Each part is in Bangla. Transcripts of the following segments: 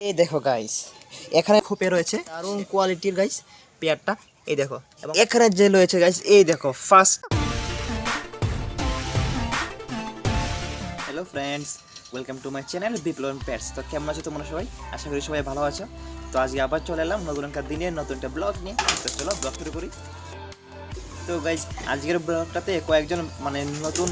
এই দেখো গাইস এখানে খোপে রয়েছে। দারুণ কোয়ালিটির গাইস পেয়ারটা। এই দেখো। এবং এখানে যে রয়েছে গাইস এই দেখো first hello friends welcome to my channel Biplab pets তো কেমন আছো তোমরা সবাই? আশা করি সবাই ভালো আছো। তো আজকে আবার চলে এলাম নতুন একটা দিনের নতুন একটা ব্লগ নিয়ে। তো চলো ব্লগ শুরু করি। তো গাইজ আজকের ব্লগটাতে কয়েকজন মানে নতুন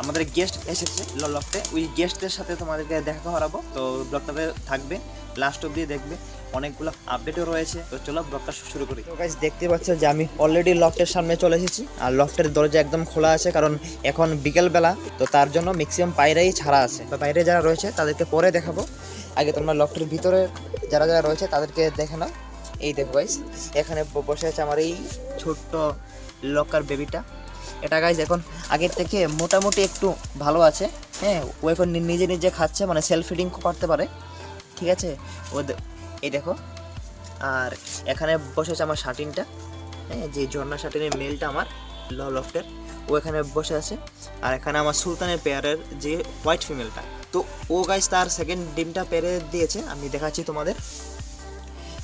আমাদের গেস্ট এসেছে লকতে ওই গেস্টদের সাথে তোমাদেরকে দেখা করাবো। তো ব্লগটাতে থাকবে লাস্ট অব্দি দেখবে। অনেকগুলো আপডেটও রয়েছে। তো চলো ব্লগটা শুরু করি। তো গাইজ দেখতে পাচ্ছ যে আমি অলরেডি লফটের সামনে চলে এসেছি। আর লফটের দরজা একদম খোলা আছে, কারণ এখন বিকেলবেলা। তো তার জন্য ম্যাক্সিমাম বাইরেই ছাড়া আছে। তো বাইরে যারা রয়েছে, তাদেরকে পরে দেখাবো। আগে তোমরা লফটের ভিতরে যারা যারা রয়েছে, তাদেরকে দেখে নাও। এই দেখো গাইজ এখানে বসে আছে আমার এই ছোট্ট লকার বেবিটা এটা গাইজ এখন আগের থেকে মোটামুটি একটু ভালো আছে। হ্যাঁ ও এখন নিজে নিজে খাচ্ছে মানে সেলফ ফিডিং করতে পারে। ঠিক আছে? ও এই দেখো। আর এখানে বসেছে আমার শাটিনটা। হ্যাঁ যে ঝর্ণা শাটিনের মেলটা আমার ল- লফটের ও এখানে বসে আছে। আর এখানে আমার সুলতানের পেয়ারের যে হোয়াইট ফিমেলটা তো ও গাইজ তার সেকেন্ড ডিমটা পেরে দিয়েছে। আমি দেখাচ্ছি তোমাদের।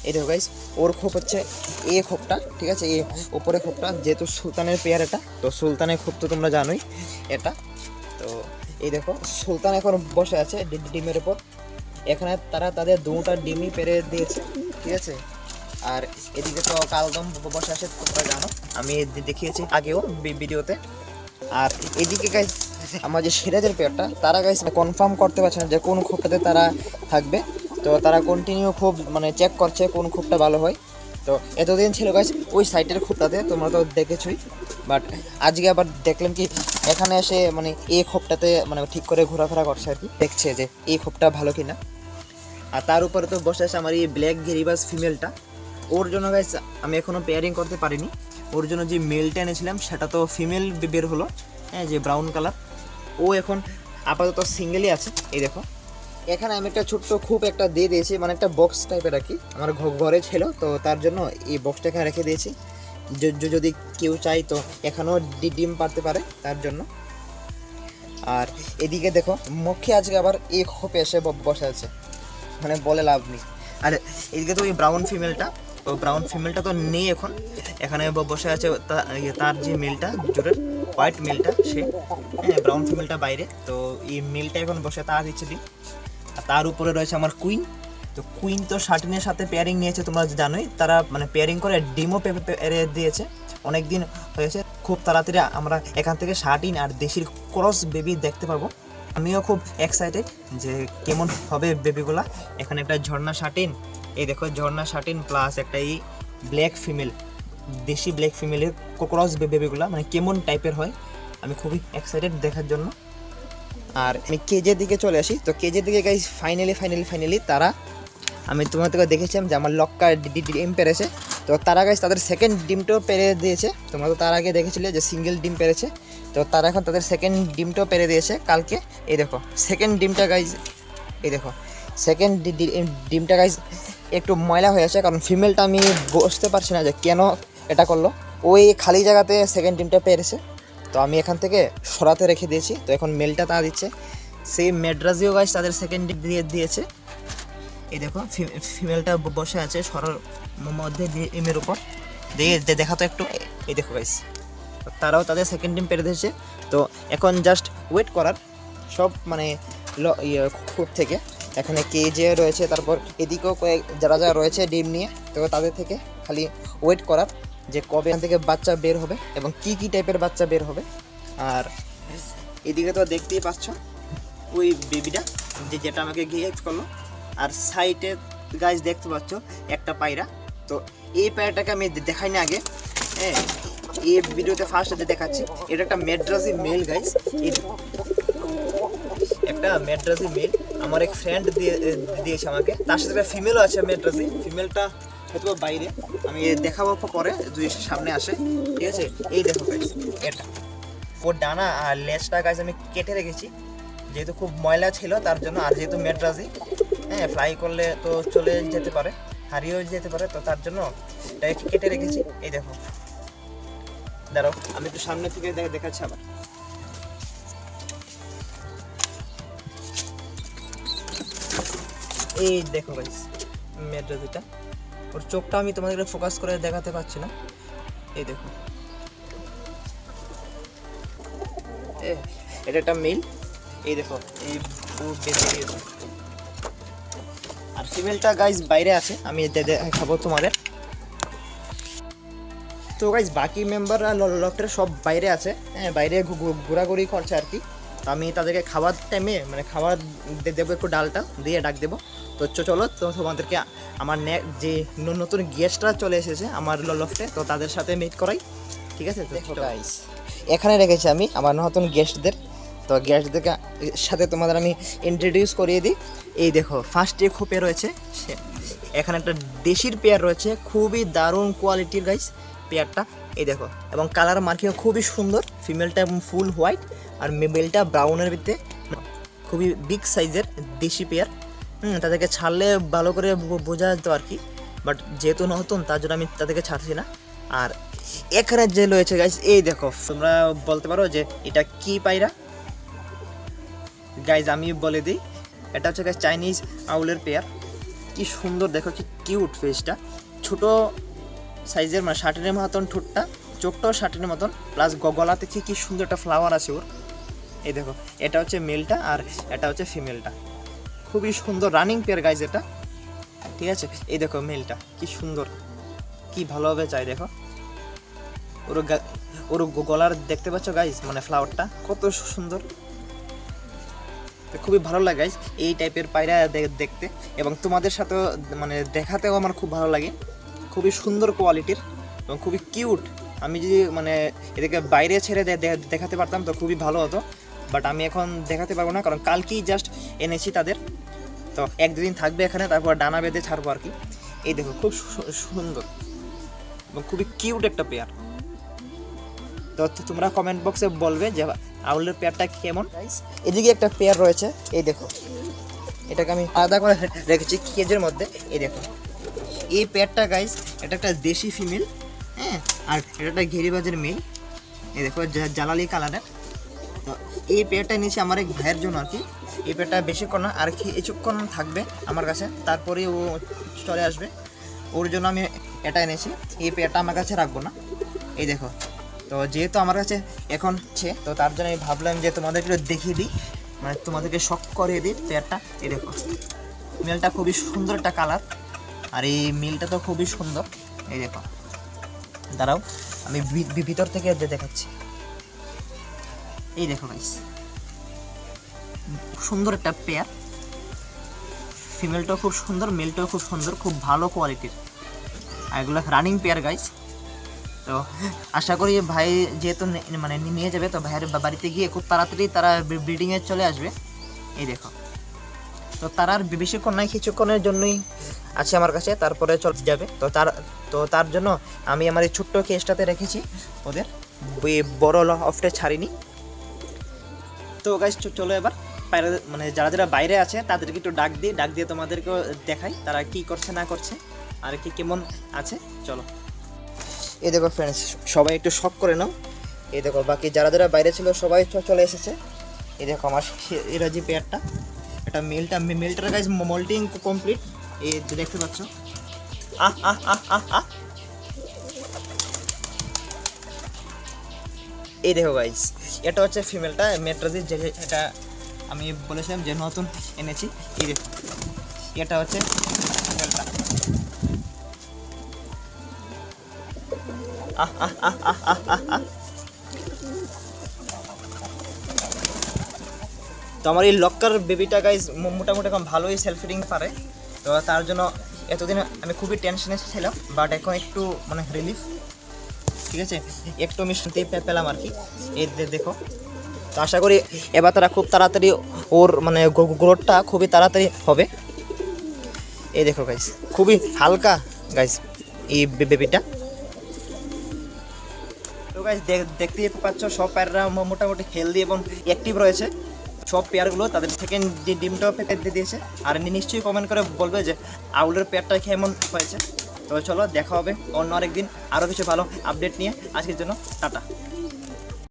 এই দেখো গাইস ওর খোপ হচ্ছে এ খোপটা, ঠিক আছে? এ ওপরে খোপটা, যেহেতু সুলতানের পেয়ার এটা, তো সুলতানের খোপ তো তোমরা জানোই এটা। তো এই দেখো, সুলতান এখন বসে আছে ডিমের ওপর। এখানে তারা তাদের দুটা ডিমই পেরে দিয়েছে, ঠিক আছে? আর এদিকে তো কালদম বসে আছে, তোমরা জানো। আমি দেখিয়েছি আগেও ভিডিওতে। আর এদিকে গাইস আমার যে সিরাজের পেয়ারটা, তারা গাইস কনফার্ম করতে পারছে না যে কোন খোপটাতে তারা থাকবে। তো তারা কন্টিনিউ খুব মানে চেক করছে কোন খোপটা ভালো হয়। তো এতদিন ছিল গাইস ওই সাইটের খোপটাতে তোমরা তো দেখেছই। বাট আজকে আবার দেখলাম কি, এখানে এসে মানে এই খোপটাতে মানে ঠিক করে ঘোরাফেরা করছে আর কি, দেখছে যে এই খোপটা ভালো কিনা। আর তার উপরে তো বসে আছে আমার এই ব্ল্যাক গেরিবাস ফিমেলটা ওর জন্য গাইস আমি এখনও পেয়ারিং করতে পারিনি। ওর জন্য যে মেলটা এনেছিলাম, সেটা তো ফিমেল বের হলো। হ্যাঁ যে ব্রাউন কালার ও এখন আপাতত সিঙ্গেলই আছে, এই দেখো। এখানে আমি একটা ছোট্ট খুব একটা দিয়ে দিয়েছি মানে একটা বক্স টাইপের আর কি। আমার ঘরে ছিল, তো তার জন্য এই বক্সটা এখানে রেখে দিয়েছি। যদি কেউ চাই তো এখানেও ডিম পারতে পারে তার জন্য। আর এদিকে দেখো, মুখে আজকে আবার এই খোপে এসে বসে আছে। মানে বলে লাভ নেই। আর এদিকে তো ওই ব্রাউন ফিমেলটা তো ব্রাউন ফিমেলটা তো নেই এখন। এখানে বসে আছে তার যে মেলটা জোরের হোয়াইট মেলটা সে। হ্যাঁ ব্রাউন ফিমেলটা বাইরে, তো এই মেলটা এখন বসে তা দিচ্ছে দিন আর তার উপরে রয়েছে আমার কুইন তো কুইন তো শার্টিনের সাথে পেয়ারিং নিয়েছে, তোমরা জানোই। তারা মানে পেয়ারিং করে ডিমও দিয়েছে। অনেক দিন হয়েছে, খুব তাড়াতাড়ি আমরা এখান থেকে শার্টিন আর দেশির ক্রস বেবি দেখতে পাবো। আমিও খুব এক্সাইটেড যে কেমন হবে বেবিগুলা এখানে একটা ঝর্ণা শার্টিন এই দেখো, ঝর্ণা শার্টিন প্লাস একটা এই ব্ল্যাক ফিমেল দেশি ব্ল্যাক ফিমেলের ক্রস বেবিগুলা মানে কেমন টাইপের হয়, আমি খুবই এক্সাইটেড দেখার জন্য। আর আমি কেজের দিকে চলে আসি। তো কেজের দিকে গাইজ ফাইনালি ফাইনালি ফাইনালি তারা, আমি তোমাদেরকে দেখেছিলাম যে আমার লক্কা ডিম পেরেছে। তো তারা গাইজ তাদের সেকেন্ড ডিমটাও পেরে দিয়েছে। তোমরা তো তার আগে দেখেছিলে যে সিঙ্গেল ডিম পেরেছে। তো তারা এখন তাদের সেকেন্ড ডিমটাও পেরে দিয়েছে কালকে। এই দেখো সেকেন্ড ডিমটা গাইজ এই দেখো সেকেন্ড ডিমটা গাইজ একটু ময়লা হয়ে আছে। কারণ ফিমেলটা আমি বুঝতে পারছি না যে কেন এটা করল। ওই খালি জায়গাতে সেকেন্ড ডিমটা পেরেছে। তো আমি এখান থেকে সরাতে রেখে দিয়েছি। তো এখন মেলটা তা দিচ্ছে। সেই মেড্রাজিও গাছ তাদের সেকেন্ড দিয়ে দিয়েছে। এই দেখো ফিমেলটা বসে আছে সরার মধ্যে ডিমের উপর। দিয়ে দেখা তো একটু। এই দেখো গাইস তারাও তাদের সেকেন্ড ডিম পেরে দিয়েছে। তো এখন জাস্ট ওয়েট করার সব মানে ইয়ে খুব থেকে। এখানে কে যে রয়েছে, তারপর এদিকেও কয়েক, যারা যারা রয়েছে ডিম নিয়ে, তো তাদের থেকে খালি ওয়েট করার। যে কবে এখান থেকে বাচ্চা বের হবে এবং কি কি টাইপের বাচ্চা বের হবে। আর এদিকে তো দেখতেই পাচ্ছ ওই বেবিটা যে যেটা আমাকে গিফট করল। আর সাইডে গাছ দেখতে পাচ্ছ একটা পায়রা। তো এই পায়রাটাকে আমি দে- দেখাইনি আগে। হ্যাঁ এই ভিডিওতে ফার্স্ট দেখাচ্ছি, এটা একটা মেড্রাসি মেল গাইস একটা মেড্রাসি মেল আমার এক ফ্রেন্ড দিয়ে দিয়েছে আমাকে। তার সাথে একটা ফিমেলও আছে মেড্রাসি। ফিমেলটা হয়তো বাইরে। আমি দেখাবো পরে, যদি সামনে আসে। ঠিক আছে? এই দেখো গাইস এটা। ওর ডানা আর লেজটা গাছ আমি কেটে রেখেছি। যেহেতু খুব ময়লা ছিল, তার জন্য আর যেহেতু মেড্রাসি হ্যাঁ ফ্লাই করলে তো চলে যেতে পারে, হারিয়েও যেতে পারে, তো তার জন্য এটাকে কেটে রেখেছি। এই দেখো। দাঁড়াও, আমি একটু সামনে থেকে দেখাচ্ছি আবার। এই দেখো গাইস মেড্রাজিটা ওর চোখটা আমি তোমাদেরকে ফোকাস করে দেখাতে পারছি না। এই দেখো। এটা একটা মেল এই দেখো, এই আর ফিমেলটা গাইস বাইরে আছে, আমি দেখাবো তোমাদের। তো গাইজ বাকি মেম্বাররা লফটের সব বাইরে আছে। হ্যাঁ বাইরে ঘোরাঘুরি করছে আর কি। তো আমি তাদেরকে খাবার টাইমে মানে খাবার দেবো একটু ডালটা, দিয়ে ডাক দেবো। তো চলো তো তোমাদেরকে আমার যে নতুন গেস্টরা চলে এসেছে আমার লফটে তো তাদের সাথে মিট করাই। ঠিক আছে? গাইস এখানে রেখেছি আমি আমার নতুন গেস্টদের তো গেস্টদেরকে সাথে তোমাদের আমি ইন্ট্রোডিউস করিয়ে দিই। এই দেখো ফার্স্ট ফার্স্টে খোপে রয়েছে সে- এখানে একটা দেশির পেয়ার রয়েছে খুবই দারুণ কোয়ালিটির গাইস পেয়ারটা এই দেখো এবং কালার মার্কিং খুবই সুন্দর ফিমেলটা ফুল হোয়াইট আর মেলটা ব্রাউনের ভিতরে খুবই বিগ সাইজের দেশি পেয়ার তাদেরকে ছাড়লে ভালো করে বোঝা যেত আর কি। বাট যেহেতু নতুন, তার জন্য আমি তাদেরকে ছাড়ছি না। আর এখানে যে রয়েছে গাইস এই দেখো, তোমরা বলতে পারো যে এটা কি পায়রা? গাইজ আমি বলে দিই, এটা হচ্ছে গাইজ চাইনিজ আউলের পেয়ার কি সুন্দর, দেখো, কি কিউট ফেসটা ছোট সাইজের মানে শার্টেনের মতন ঠোঁটটা চোখটাও শার্টেনের মতন প্লাস গলাতে কি কি সুন্দর একটা ফ্লাওয়ার আছে ওর। এই দেখো, এটা হচ্ছে মেলটা আর এটা হচ্ছে ফিমেলটা খুবই সুন্দর রানিং পেয়ার গাইজ এটা। ঠিক আছে? এই দেখো মেলটা কি সুন্দর। কি ভালোভাবে চাই, দেখো। ওর ওর গলার দেখতে পাচ্ছ গাইজ মানে ফ্লাওয়ারটা কত সুন্দর। খুবই ভালো লাগে, guys, এই টাইপের পায়রা দেখতে। এবং তোমাদের সাথেও মানে দেখাতেও আমার খুব ভালো লাগে। খুবই সুন্দর কোয়ালিটির এবং খুবই কিউট আমি যদি মানে এদেরকে বাইরে ছেড়ে দেখাতে পারতাম তো খুবই ভালো হতো। বাট আমি এখন দেখাতে পারব না কারণ কালকেই জাস্ট এনেছি তাদের। তো এক দুদিন থাকবে এখানে তারপর ডানা বেঁধে ছাড়বো আর কি। এই দেখো খুব সুন্দর এবং খুবই কিউট একটা পেয়ার তো তোমরা কমেন্ট বক্সে বলবে যে আউলের পেয়ারটা কেমন? এদিকে একটা পেয়ার রয়েছে এই দেখো। এটাকে আমি আলাদা করে রেখেছি কেজের মধ্যে এই দেখো। এই পেয়ারটা গাইস এটা একটা দেশি ফিমেল হ্যাঁ? আর এটা একটা ঘেরিবাজের মেল এই দেখো জা- জালালি কালারের এই পেয়ারটা নিয়েছি আমার এক ভাইয়ের জন্য আর কি। এই পেয়ারটা বেশিক্ষণ না, আর কি কিছুক্ষণ থাকবে আমার কাছে, তারপরে ও চলে আসবে। ওর জন্য আমি এটা এনেছি। এই পেয়ারটা আমার কাছে রাখব না। এই দেখো, তো যেহেতু আমার কাছে এখন আছে, তো তার জন্য আমি ভাবলাম যে তোমাদেরকে দেখিয়ে দিই মানে তোমাদেরকে শখ করিয়ে দিই পেয়ারটা। এই দেখো, মেলটা খুবই সুন্দর একটা কালার, আর এই মিলটা তো খুবই সুন্দর। এই দেখো, দাঁড়াও, আমি ভিতর থেকে দেখাচ্ছি। এই দেখো গাইস সুন্দর একটা পেয়ার ফিমেলটাও খুব সুন্দর মেলটাও খুব সুন্দর, খুব ভালো কোয়ালিটির আর এগুলো রানিং পেয়ার গাইস তো আশা করি ভাই যেহেতু মানে নিয়ে যাবে, তো ভাইয়ের বাড়িতে গিয়ে খুব তাড়াতাড়ি তারা ব্রিডিংয়ে চলে আসবে। এই দেখো। তো তারা আর বেশিক্ষণ নাই কিছুক্ষণের জন্যই আছে আমার কাছে, তারপরে চলে যাবে। তো তার তো তার জন্য আমি আমার এই ছোট্ট কেসটাতে রেখেছি। ওদের বড় লফটে ছাড়িনি। তো গাইজ চলো এবার বাইরে মানে যারা যারা বাইরে আছে, তাদেরকে একটু ডাক দিই। ডাক দিয়ে তোমাদেরকেও দেখাই তারা কি করছে, না করছে, আর কি কেমন আছে। চলো। এই দেখো ফ্রেন্ডস সবাই একটু শখ করে নাও। এই দেখো, বাকি যারা যারা বাইরে ছিল, সবাই চলে এসেছে। এই দেখো আমার এরা যে পেয়ারটা। এটা মেলটা মেলটার গাইজ মোল্টিং কমপ্লিট এই দেখতে পাচ্ছ। আহ আহ আহ আহ আহ। এই দেখো গাইজ এটা হচ্ছে ফিমেলটা মেট্রাজির যে এটা আমি বলেছিলাম যে নতুন এনেছি, এই দেখো, এটা হচ্ছে ফিমেলটা তো আমার এই লক্কার বেবিটা গাইজ মোটামুটি এখন ভালোই সেলফ ফিডিং পারে। তো তার জন্য এতদিন আমি খুবই টেনশনে ছিলাম বাট এখন একটু মানে রিলিফ ঠিক আছে? একটু আমি শান্তি পেলাম আর কি। এই দেখো। তো আশা করি এবার তারা খুব তাড়াতাড়ি ওর মানে গ্রোথটা খুবই তাড়াতাড়ি হবে। এই দেখো গাইস খুবই হালকা গাইস এই বেবিটা। তো গাইজ দেখতেই পাচ্ছ, সব পেয়াররা মোটামুটি হেলদি এবং অ্যাক্টিভ রয়েছে। সব পেয়ারগুলো তাদের সেকেন্ড ডিমটাও পেতে দিয়ে দিয়েছে। আর নিশ্চয়ই কমেন্ট করে বলবে যে, আউলের পেয়ারটা কেমন হয়েছে? তো চলো দেখা হবে অন্য আরেকদিন আরও কিছু ভালো আপডেট নিয়ে। আজকের জন্য টাটা।